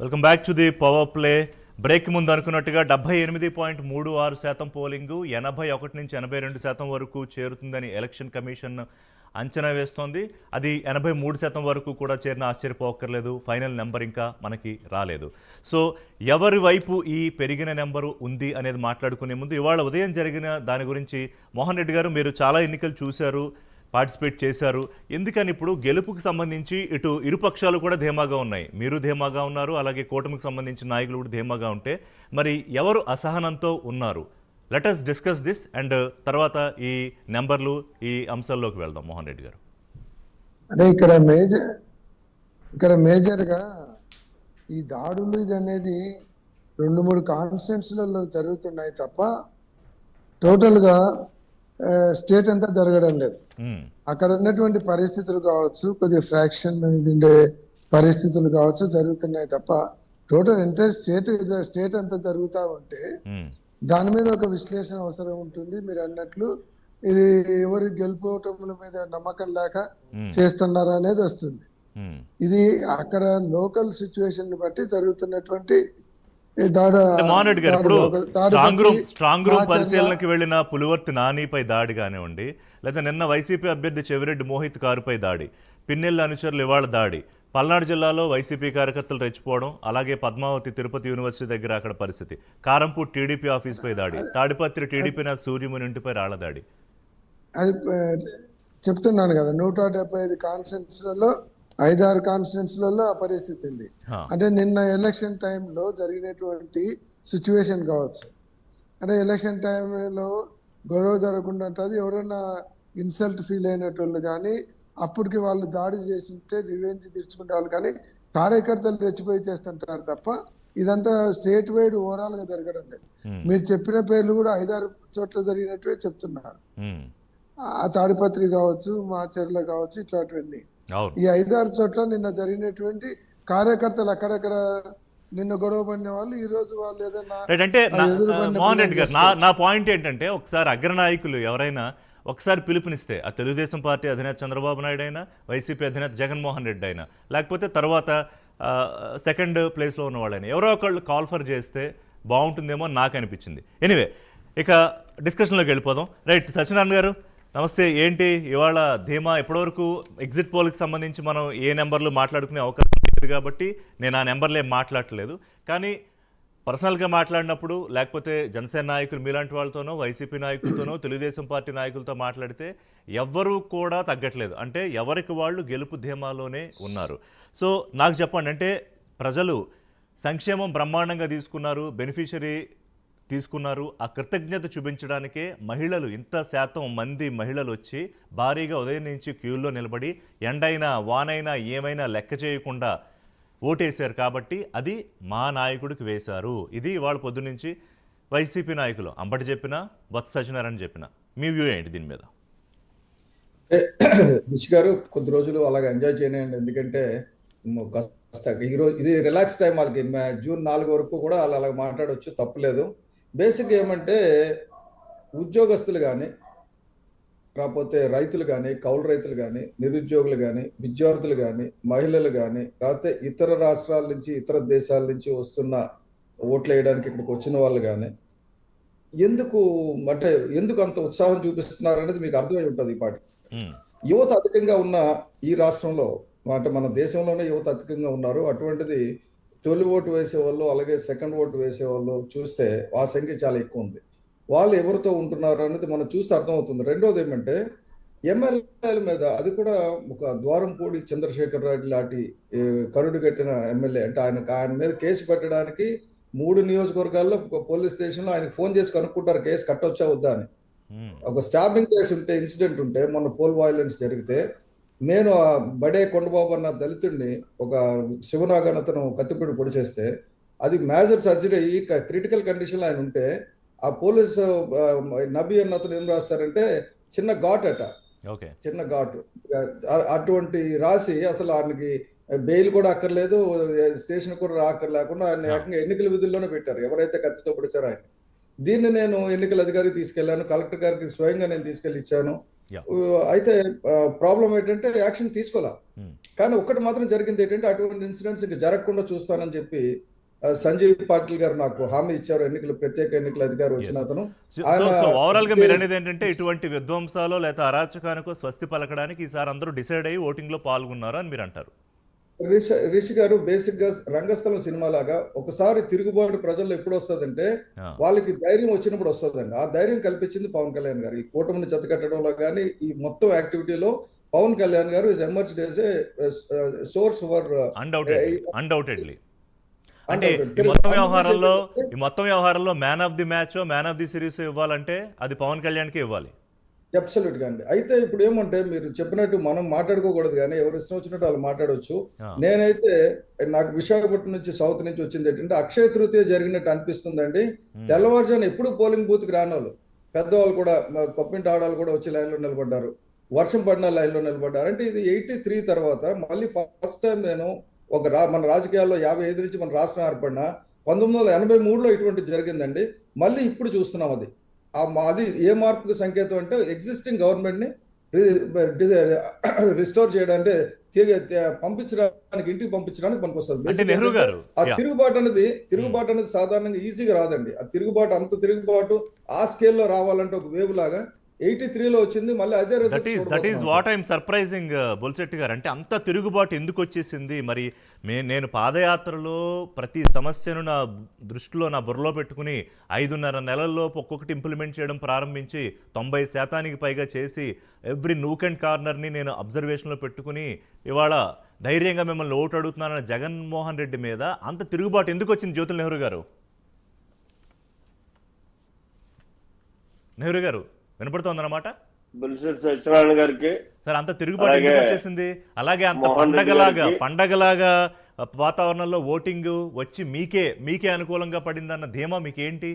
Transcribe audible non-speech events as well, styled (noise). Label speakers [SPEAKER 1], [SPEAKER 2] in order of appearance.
[SPEAKER 1] Welcome back to the power play. Break ముందు అనుకున్నట్టుగా డెబ్బై ఎనిమిది పాయింట్ మూడు ఆరు శాతం పోలింగు ఎనభై ఒకటి నుంచి ఎనభై రెండు శాతం వరకు చేరుతుందని ఎలక్షన్ కమిషన్ అంచనా వేస్తోంది. అది ఎనభై మూడు శాతం వరకు కూడా చేరిన ఆశ్చర్యపోక్కర్లేదు. ఫైనల్ నెంబర్ ఇంకా మనకి రాలేదు. సో ఎవరి వైపు ఈ పెరిగిన నెంబరు ఉంది అనేది మాట్లాడుకునే ముందు ఇవాళ ఉదయం జరిగిన దాని గురించి మోహన్ రెడ్డి గారు మీరు చాలా ఎన్నికలు చూశారు. పార్టిసిపేట్ చేశారు. ఎందుకని ఇప్పుడు గెలుపుకి సంబంధించి ఇటు ఇరుపక్షాలు కూడా ధీమాగా ఉన్నాయి. మీరు ధీమాగా ఉన్నారు అలాగే కూటమికి సంబంధించిన నాయకులు కూడా ధీమాగా ఉంటే మరి ఎవరు అసహనంతో ఉన్నారు? Let us discuss this and తర్వాత ఈ నెంబర్లు ఈ అంశాల్లోకి వెళ్దాం. మోహన్ రెడ్డి గారు.
[SPEAKER 2] అంటే ఇక్కడ మేజర్ ఇక్కడ మేజర్గా ఈ దాడులు ఇది అనేది రెండు మూడు కాన్స్టిట్యున్సీలలో జరుగుతున్నాయి తప్ప టోటల్గా స్టేట్ అంతా జరగడం లేదు. అక్కడ ఉన్నటువంటి పరిస్థితులు కావచ్చు కొద్దిగా ఫ్రాక్షన్ ఉండే పరిస్థితులు కావచ్చు జరుగుతున్నాయి తప్ప టోటల్ ఎంటైర్ స్టేట్ స్టేట్ అంతా జరుగుతూ ఉంటే. దాని మీద ఒక విశ్లేషణ అవసరం ఉంటుంది మీరు అన్నట్లు ఇది ఎవరి గెలుపోవటముల మీద నమ్మకం లేక. చేస్తున్నారా అనేది వస్తుంది. ఇది అక్కడ లోకల్ సిచ్యువేషన్ బట్టి జరుగుతున్నటువంటి
[SPEAKER 1] గారు ఇప్పుడు స్ట్రాంగ్ రూమ్ స్ట్రాంగ్ రూమ్ పరిశీలనకి వెళ్ళిన పులివర్తి నానిపై దాడి కానివ్వండి లేదా నిన్న వైసీపీ అభ్యర్థి చెవిరెడ్డి మోహిత్ కారుపై దాడి పిన్నెల్లి అనుచరులు ఇవాళ దాడి పల్నాడు జిల్లాలో వైసీపీ కార్యకర్తలు రెచ్చిపోవడం అలాగే పద్మావతి తిరుపతి యూనివర్సిటీ దగ్గర అక్కడ పరిస్థితి కారంపూర్ టీడీపీ ఆఫీస్పై దాడి తాడిపత్రి టీడీపీ నాథ్ సూర్యముని ఇంటిపై రాళ్ళ దాడి.
[SPEAKER 2] అది చెప్తున్నాను కదా నూట డెబ్బై ఐదు కాన్స్టిట్యున్సీలలో ఐదారు కాన్స్టిట్యున్సీలలో ఆ పరిస్థితి ఉంది. అంటే నిన్న ఎలక్షన్ టైంలో జరిగినటువంటి సిచ్యువేషన్ కావచ్చు అంటే ఎలక్షన్ టైంలో గొడవ జరగకుండా ఉంటుంది ఎవరైనా ఇన్సల్ట్ ఫీల్ అయినటువంటి కానీ అప్పటికి వాళ్ళు దాడి చేసి ఉంటే రివెంజ్ తీర్చుకునే వాళ్ళు కానీ కార్యకర్తలు రెచ్చిపోయి చేస్తుంటారు తప్ప ఇదంతా స్టేట్ వైడ్ ఓవరాల్గా జరగడం లేదు. మీరు చెప్పిన పేర్లు కూడా ఐదారు చోట్ల జరిగినట్టువే చెప్తున్నారు. ఆ తాడిపత్రి కావచ్చు మాచర్ల కావచ్చు ఇట్లాంటివన్నీ ఈ ఐదారు చోట్ల నిన్న జరిగినటువంటి కార్యకర్తలు అక్కడక్కడ నిన్న గొడవ పడిన వాళ్ళు ఈ రోజు వాళ్ళు ఏదైనా
[SPEAKER 1] రైట్ అంటే మోహన్ రెడ్డి గారు నా పాయింట్ ఏంటంటే ఒకసారి అగ్రనాయకులు ఎవరైనా ఒకసారి పిలుపునిస్తే ఆ తెలుగుదేశం పార్టీ అధినేత చంద్రబాబు నాయుడు అయినా వైసీపీ అధినేత జగన్మోహన్ రెడ్డి అయినా లేకపోతే తర్వాత సెకండ్ ప్లేస్లో ఉన్న వాళ్ళైనా ఎవరో ఒకళ్ళు కాల్ ఫర్ చేస్తే బాగుంటుందేమో నాకు అనిపించింది. ఎనివే ఇక డిస్కషన్లోకి వెళ్ళిపోదాం. రైట్ సత్యనారాయణ గారు నమస్తే ఏంటి? ఇవాళ ధీమా ఎప్పటివరకు ఎగ్జిట్ పోల్కి సంబంధించి మనం ఏ నెంబర్లు మాట్లాడుకునే అవకాశం లేదు కాబట్టి నేను ఆ నెంబర్లు ఏం మాట్లాడట్లేదు. కానీ పర్సనల్గా మాట్లాడినప్పుడు లేకపోతే జనసేన నాయకులు మీలాంటి వాళ్ళతోనో వైసీపీ నాయకులతోనో (clears throat) తెలుగుదేశం పార్టీ నాయకులతో మాట్లాడితే ఎవ్వరూ కూడా తగ్గట్లేదు. అంటే ఎవరికి వాళ్ళు గెలుపు ధీమాలోనే ఉన్నారు. సో నాకు చెప్పండి అంటే ప్రజలు సంక్షేమం బ్రహ్మాండంగా తీసుకున్నారు బెనిఫిషరీ తీసుకున్నారు. ఆ కృతజ్ఞత చూపించడానికే మహిళలు ఇంత శాతం మంది మహిళలు వచ్చి భారీగా ఉదయం నుంచి క్యూల్లో నిలబడి ఎండైనా వానైనా ఏమైనా లెక్క చేయకుండా ఓటేశారు కాబట్టి అది మా నాయకుడికి వేశారు. ఇది ఇవాళ పొద్దునుంచి వైసీపీ నాయకులు అంబటి చెప్పిన బొత్స సత్యనారాయణ చెప్పిన. మీ వ్యూ ఏంటి దీని మీద? (coughs)
[SPEAKER 3] రిషి గారు కొద్ది రోజులు అలాగ ఎంజాయ్ చేయనండి ఎందుకంటే కాస్త ఈ రోజు ఇది రిలాక్స్ టైం వాళ్ళకి. జూన్ నాలుగు వరకు కూడా వాళ్ళు అలా మాట్లాడవచ్చు తప్పలేదు. బేసిక్ ఏమంటే ఉద్యోగస్తులు కానీ కాకపోతే రైతులు కానీ కౌలు రైతులు కానీ నిరుద్యోగులు కానీ విద్యార్థులు కానీ మహిళలు కానీ లేకపోతే ఇతర రాష్ట్రాల నుంచి ఇతర దేశాల నుంచి వస్తున్న ఓట్లు వేయడానికి ఇక్కడికి వచ్చిన వాళ్ళు కానీ ఎందుకు అంటే ఎందుకు అంత ఉత్సాహం చూపిస్తున్నారు అనేది మీకు అర్థమై ఉంటుంది ఈ పాటి. యువత అధికంగా ఉన్న ఈ రాష్ట్రంలో అంటే మన దేశంలోనే యువత అధికంగా ఉన్నారు అటువంటిది తొలి ఓటు వేసేవాళ్ళు అలాగే సెకండ్ ఓటు వేసేవాళ్ళు చూస్తే ఆ సంఖ్య చాలా ఎక్కువ ఉంది. వాళ్ళు ఎవరితో ఉంటున్నారు అనేది మనం చూస్తే అర్థమవుతుంది. రెండోది ఏమంటే ఎమ్మెల్యేల మీద అది కూడా ఒక ద్వారంపూడి చంద్రశేఖర్ రెడ్డి లాంటి కరుడు కట్టిన ఎమ్మెల్యే. అంటే ఆయన ఆయన మీద కేసు పెట్టడానికి మూడు నియోజకవర్గాల్లో ఒక పోలీస్ స్టేషన్లో ఆయనకు ఫోన్ చేసి కనుక్కుంటారు కేసు కట్టొచ్చా వద్దా అని. ఒక స్టాబింగ్ కేసు ఉంటే ఇన్సిడెంట్ ఉంటే మొన్న పోల్ వైలెన్స్ జరిగితే నేను ఆ బడే కొండబాబు అన్న దళితుడిని ఒక శివనాగన్ అతను కత్తిపీడి పొడి చేస్తే అది మేజర్ సర్జరీ అయ్యి క్రిటికల్ కండిషన్ ఆయన ఉంటే ఆ పోలీసు నబీ అన్న అతను ఏం రాస్తారంటే చిన్న ఘాట్ అట.
[SPEAKER 1] ఓకే.
[SPEAKER 3] చిన్న ఘాటు. అటువంటి రాసి అసలు ఆయనకి బెయిల్ కూడా అక్కర్లేదు స్టేషన్ కూడా రాక్కర్ లేకుండా ఆయన ఏకంగా ఎన్నికల విధుల్లోనే పెట్టారు. ఎవరైతే కత్తితో పొడిచారో ఆయన దీన్ని నేను ఎన్నికల అధికారికి తీసుకెళ్ళాను కలెక్టర్ గారికి స్వయంగా నేను తీసుకెళ్ళి ఇచ్చాను. అయితే ప్రాబ్లం ఏంటంటే యాక్షన్ తీసుకోలే.
[SPEAKER 1] Hmm.
[SPEAKER 3] కానీ ఒక్కటి మాత్రం జరిగింది ఏంటంటే అటువంటి ఇన్సిడెంట్స్ ఇంకా జరగకుండా చూస్తానని చెప్పి ఆ, సంజీవ్ పాటిల్ గారు నాకు హామీ ఇచ్చారు. ఎన్నికలు ప్రత్యేక ఎన్నికల అధికారి వచ్చిన అతను. ఓవరాల్గా
[SPEAKER 1] మీరు అనేది ఏంటంటే ఇటువంటి విధ్వంసాలు లేదా అరాచకానికో స్వస్తి పలకడానికి ఈసారి అందరూ డిసైడ్ అయ్యి ఓటింగ్లో పాల్గొన్నారు అని మీరు అంటారు
[SPEAKER 3] రిషి రిషి గారు బేసిక్గా రంగస్థలం సినిమా లాగా ఒకసారి తిరుగుబాటు ప్రజల్లో ఎప్పుడు వస్తుందంటే వాళ్ళకి ధైర్యం వచ్చినప్పుడు వస్తుందండి. ఆ ధైర్యం కల్పించింది పవన్ కళ్యాణ్ గారు. ఈ కూటమిని జతకట్టడంలో కానీ ఈ మొత్తం యాక్టివిటీలో పవన్ కళ్యాణ్ గారు is emerged as a source for
[SPEAKER 1] undoubtedly అంటే ఈ. మొత్తం వ్యవహారంలో ఈ మొత్తం వ్యవహారంలో man of the match man of the series ఇవ్వాలంటే అది పవన్ కళ్యాణ్కి ఇవ్వాలి.
[SPEAKER 3] అబ్సల్యూట్గా అండి. అయితే ఇప్పుడు ఏమంటే మీరు చెప్పినట్టు మనం మాట్లాడుకోకూడదు కానీ ఎవరు ఇష్టం వచ్చినట్టు వాళ్ళు మాట్లాడవచ్చు. నేనైతే నాకు విశాఖపట్నం నుంచి సౌత్ నుంచి వచ్చింది ఏంటంటే అక్షయ తృతీయ జరిగినట్టు అనిపిస్తుందండి. తెల్లవారుజాను ఎప్పుడు పోలింగ్ బూత్కి రానోళ్ళు. పెద్దవాళ్ళు కూడా కొప్పింటి ఆడవాళ్ళు కూడా వచ్చి లైన్లో నిలబడ్డారు. వర్షం పడిన లైన్లో నిలబడ్డారు. అంటే ఇది ఎయిటీ త్రీ తర్వాత మళ్ళీ ఫస్ట్ టైం నేను ఒక రా మన రాజకీయాల్లో యాభై ఐదు నుంచి మన రాష్ట్రం ఏర్పడిన పంతొమ్మిది వందల ఎనభై మూడులో ఇటువంటి జరిగిందండి. మళ్ళీ ఇప్పుడు చూస్తున్నాం అది. అది ఏ మార్పుకి సంకేతం అంటే ఎగ్జిస్టింగ్ గవర్నమెంట్ని రిస్టోర్ చేయడానికి తిరిగి పంపించడానికి ఇంటికి పంపించడానికి పనికొస్తుంది.
[SPEAKER 1] అంటే నెహ్రూ గారు
[SPEAKER 3] ఆ. తిరుగుబాటు అనేది తిరుగుబాటు అనేది సాధారణంగా ఈజీగా రాదండి. ఆ తిరుగుబాటు అంత తిరుగుబాటు ఆ స్కేల్లో రావాలంటే ఒక వేవ్ లాగా ఎయిటీ త్రీలో వచ్చింది మళ్ళీ అదే
[SPEAKER 1] that is that is what I'm surprising Bolisetty గారు. అంటే అంత తిరుగుబాటు ఎందుకు వచ్చేసింది? మరి మే నేను పాదయాత్రలో ప్రతి సమస్యను నా దృష్టిలో నా బుర్రలో పెట్టుకుని ఐదున్నర నెలల్లోపు ఒక్కొక్కటి ఇంప్లిమెంట్ చేయడం ప్రారంభించి తొంభై శాతానికి పైగా చేసి ఎవ్రీ నూక్ అండ్ కార్నర్ని నేను అబ్జర్వేషన్లో పెట్టుకుని ఇవాళ ధైర్యంగా మిమ్మల్ని ఓటు అడుగుతున్నానన్న జగన్మోహన్ రెడ్డి మీద అంత తిరుగుబాటు ఎందుకు వచ్చింది జ్యోతుల నెహ్రూ గారు? నెహ్రూ గారు వినపడుతోందన్నమాట?
[SPEAKER 4] సత్యనారాయణ గారికి
[SPEAKER 1] సార్ అంత తిరుగుబాటు ఎందుకు వచ్చేసింది? అలాగే అంత పండగలాగా పండగలాగా వాతావరణంలో ఓటింగ్ వచ్చి మీకే మీకే అనుకూలంగా పడిందన్న ధీమా మీకేంటి?